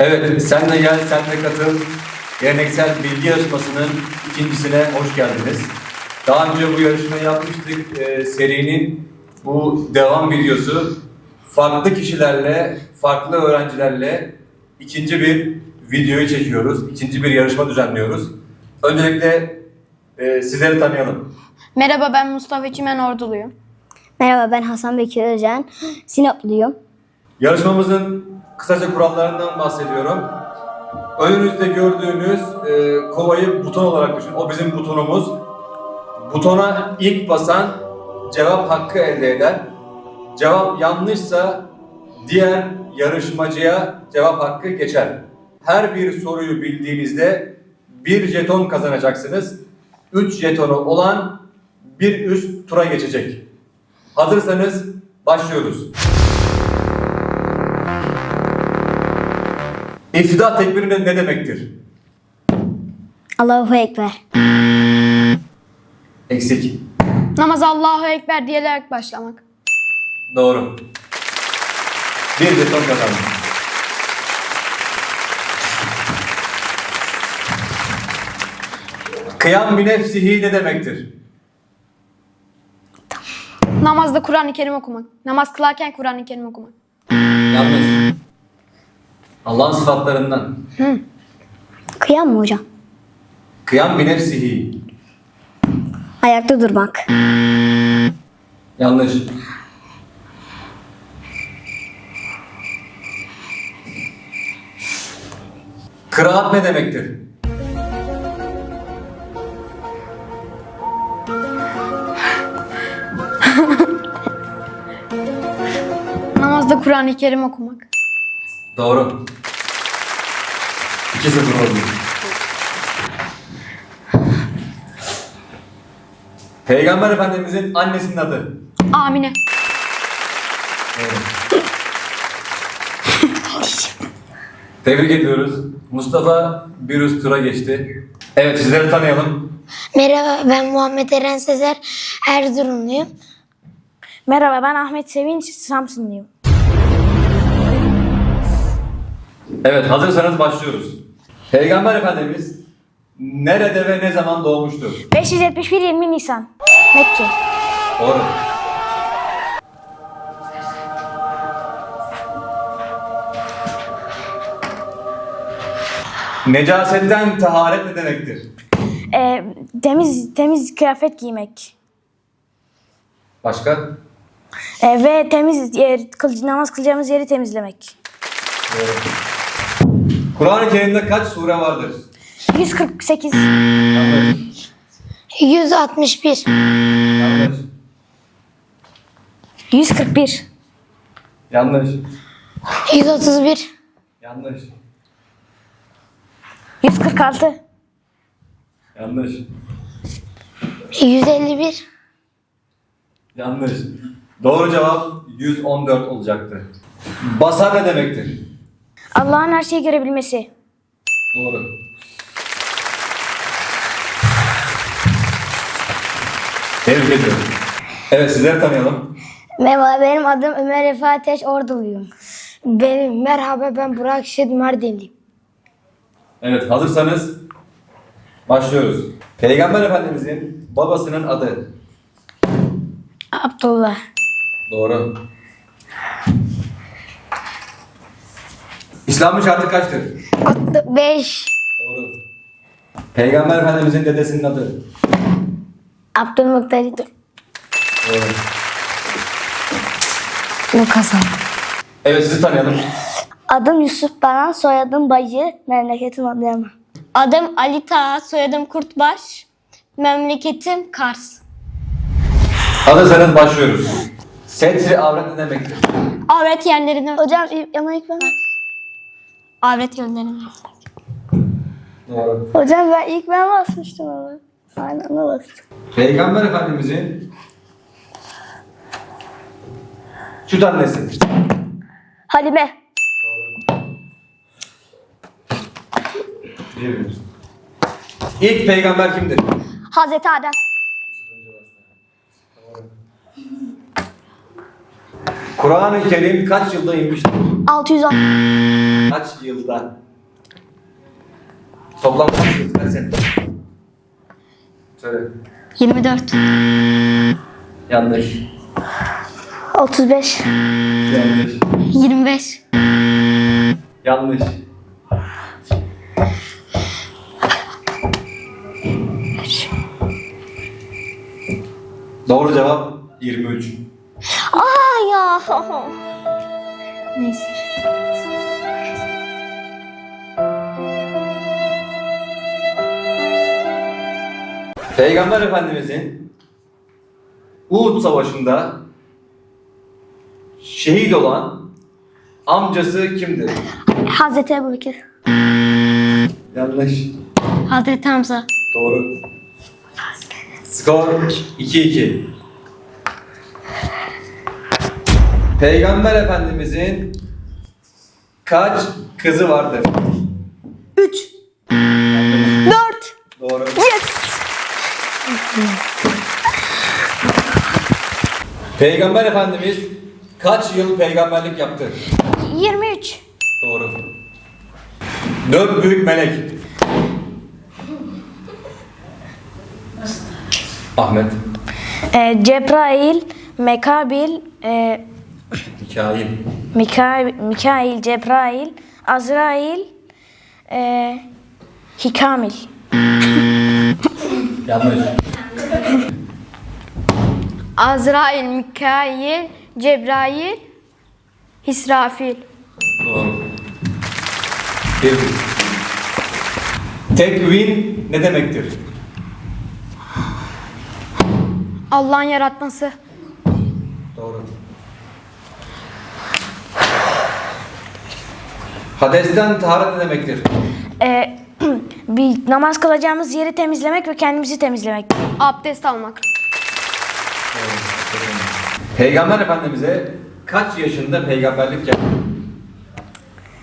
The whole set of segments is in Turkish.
Evet, sen de gel, sen de katıl. Geleneksel bilgi yarışmasının ikincisine hoş geldiniz. Daha önce bu yarışmayı yapmıştık. Ee, serinin bu devam videosu farklı kişilerle, farklı öğrencilerle ikinci bir videoyu çekiyoruz. İkinci bir yarışma düzenliyoruz. Öncelikle e, sizleri tanıyalım. Merhaba ben Mustafa Çimen Orduluyum. Merhaba ben Hasan Bekir Özen. Sinaplıyım. Yarışmamızın kısaca kurallarından bahsediyorum. Önünüzde gördüğünüz e, kovayı buton olarak düşünün. O bizim butonumuz. Butona ilk basan cevap hakkı elde eder. Cevap yanlışsa diğer yarışmacıya cevap hakkı geçer. Her bir soruyu bildiğinizde bir jeton kazanacaksınız. Üç jetonu olan bir üst tura geçecek. Hazırsanız başlıyoruz. İftida tekbiri ne, ne demektir? Allahu Ekber. Eksik. Namaz Allahu Ekber diyerek başlamak. Doğru. Bir jeton kazandım. Kıyam bi nefsihi ne demektir? Namazda Kur'an-ı Kerim okumak. Namaz kılarken Kur'an-ı Kerim okumak. Yanlış. Allah'ın sıfatlarından. Kıyam mı hocam? Kıyam bi nefsihi. Ayakta durmak. Yanlış. Kıraat ne demektir? Namazda Kur'an-ı Kerim okumak. Doğru. 2-0 oldu. Peygamber Efendimizin annesinin adı. Amine. Tebrik ediyoruz. Mustafa bir üst tura geçti. Evet sizleri tanıyalım. Merhaba ben Muhammed Eren Sezer Erzurumluyum. Merhaba ben Ahmet Sevinç Samsunluyum. Evet hazırsanız başlıyoruz. Peygamber Efendimiz nerede ve ne zaman doğmuştur? 571 20 Nisan. Mekke. Doğru. Necasetten taharet ne demektir? Ee, temiz temiz kıyafet giymek. Başka? Ee, ve temiz yer, kıl, namaz kılacağımız yeri temizlemek. Doğru. Kur'an-ı Kerim'de kaç sure vardır? 148. Yanlış. 161, Yanlış. 141. Yanlış. 131, Yanlış. 146. Yanlış. 151, Yanlış. Doğru cevap 114 olacaktı. Basar ne demektir? Allah'ın her şeyi görebilmesi. Doğru. Tebrik ediyorum. Evet sizleri tanıyalım. Merhaba benim adım Ömer Efe Ateş Orduluyum. Benim merhaba ben Burak Şed Mardinliyim. Evet hazırsanız başlıyoruz. Peygamber Efendimizin babasının adı. Abdullah. Doğru. İslam'ın şartı kaçtır? 5, Doğru. Peygamber Efendimizin dedesinin adı. Abdülmuttalip. Doğru. Bu kazandı. Evet sizi tanıyalım. Adım Yusuf Baran, soyadım Bacı, memleketim Adıyaman. Adım Ali Taha, soyadım Kurtbaş. Memleketim Kars. Hazırsanız başlıyoruz. Setri avret ne demektir? Avret yerlerini Hocam ama ilk ben... Avret yerlerini Doğru. Hocam ben ilk ben basmıştım ama. Aynen ona bastım. Peygamber Efendimizin süt annesi. Halime. Diyebiliriz. İlk peygamber kimdir? Kur'an-ı Kerim kaç yılda inmiştir? 610. Kaç yılda? Toplam kaç yıl? Kaç sene? Söyle. 24. Yanlış. 35. Yanlış. 25. Yanlış. Doğru cevap 23. Ya. Neyse. Peygamber Efendimizin Uhud Savaşı'nda şehit olan amcası kimdir? Hazreti Ebu Bekir. Yanlış. Hazreti Hamza. Doğru. Skor 2-2. Peygamber Efendimizin kaç kızı vardır? 3. 4. Doğru. Yes. Peygamber Efendimiz kaç yıl peygamberlik yaptı? 23. Doğru. Dört büyük melek. Ahmet. Ee, Cebrail, Mekabil, e, Mikail. Mikail, Mikail, Cebrail, Azrail, e, Hikamil. Yanlış. Azrail, Mikail, Cebrail, İsrafil. Doğru. Bir. Tekvin ne demektir? Allah'ın yaratması. Doğru. Hadesten taharet ne demektir? E, bir namaz kılacağımız yeri temizlemek ve kendimizi temizlemek. Abdest almak. Peygamber Efendimiz'e kaç yaşında peygamberlik yaptı?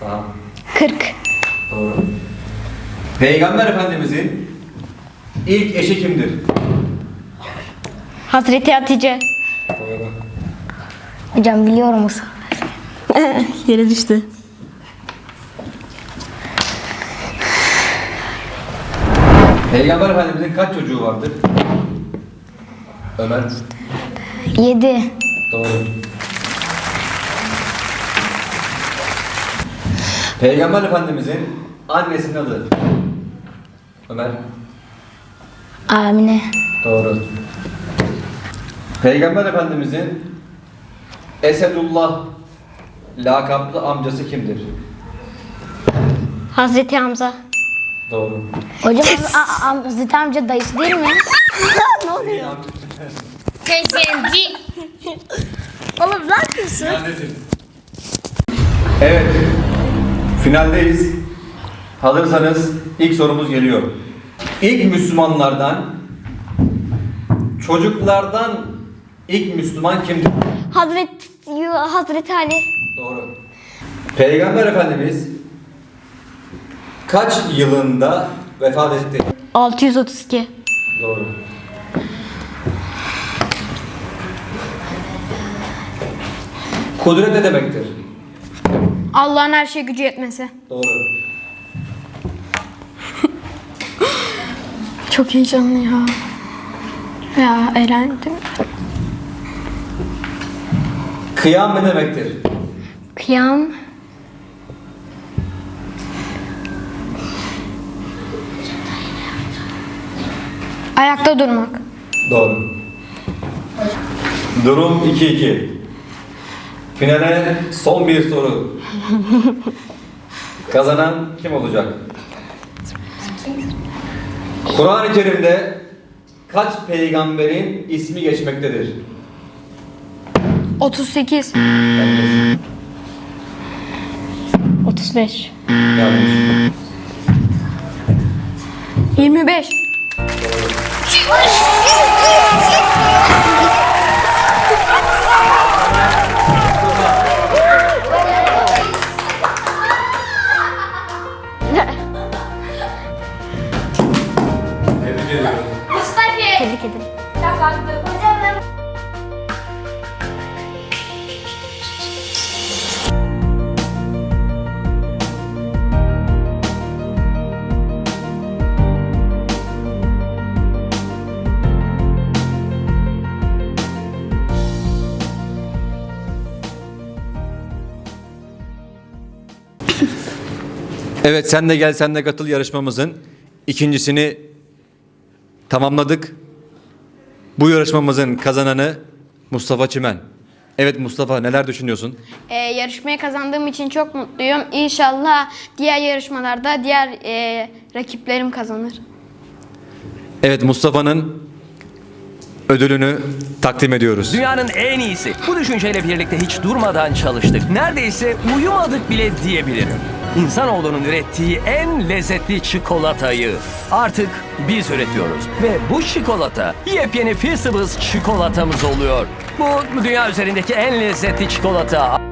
Tamam. 40. Doğru. Peygamber Efendimiz'in ilk eşi kimdir? Hazreti Hatice. Doğru. Hocam biliyor musun? Yere düştü. Peygamber Efendimiz'in kaç çocuğu vardır? Ömer. 7. Doğru. Peygamber Efendimiz'in annesinin adı? Ömer. Amine. Doğru. Peygamber Efendimiz'in Esedullah lakaplı amcası kimdir? Hazreti Hamza. Doğru. Hocam a- a- Hazreti amca dayısı değil mi? Oğlum ne yapıyorsun? Evet. Finaldeyiz. Hazırsanız ilk sorumuz geliyor. İlk Müslümanlardan çocuklardan ilk Müslüman kimdir? Hazreti Hazreti Ali. Doğru. Peygamber Efendimiz kaç yılında vefat etti? 632. Doğru. Kudret ne demektir? Allah'ın her şeye gücü yetmesi. Doğru. Çok heyecanlı ya. Ya eğlendim. Kıyam ne demektir? Kıyam. Ayakta durmak. Doğru. Durum 2-2. Finale son bir soru. Kazanan kim olacak? Kur'an-ı Kerim'de kaç peygamberin ismi geçmektedir? 38. Yanlış. 35. Yanlış. 25. Tebrik ediyorum. Tebrik ederim. Evet sen de gel sen de katıl yarışmamızın ikincisini tamamladık. Bu yarışmamızın kazananı Mustafa Çimen. Evet Mustafa neler düşünüyorsun? Ee, yarışmayı kazandığım için çok mutluyum. İnşallah diğer yarışmalarda diğer e, rakiplerim kazanır. Evet Mustafa'nın ödülünü takdim ediyoruz. Dünyanın en iyisi. Bu düşünceyle birlikte hiç durmadan çalıştık. Neredeyse uyumadık bile diyebilirim. İnsanoğlunun ürettiği en lezzetli çikolatayı artık biz üretiyoruz. Ve bu çikolata yepyeni Feastables çikolatamız oluyor. Bu dünya üzerindeki en lezzetli çikolata.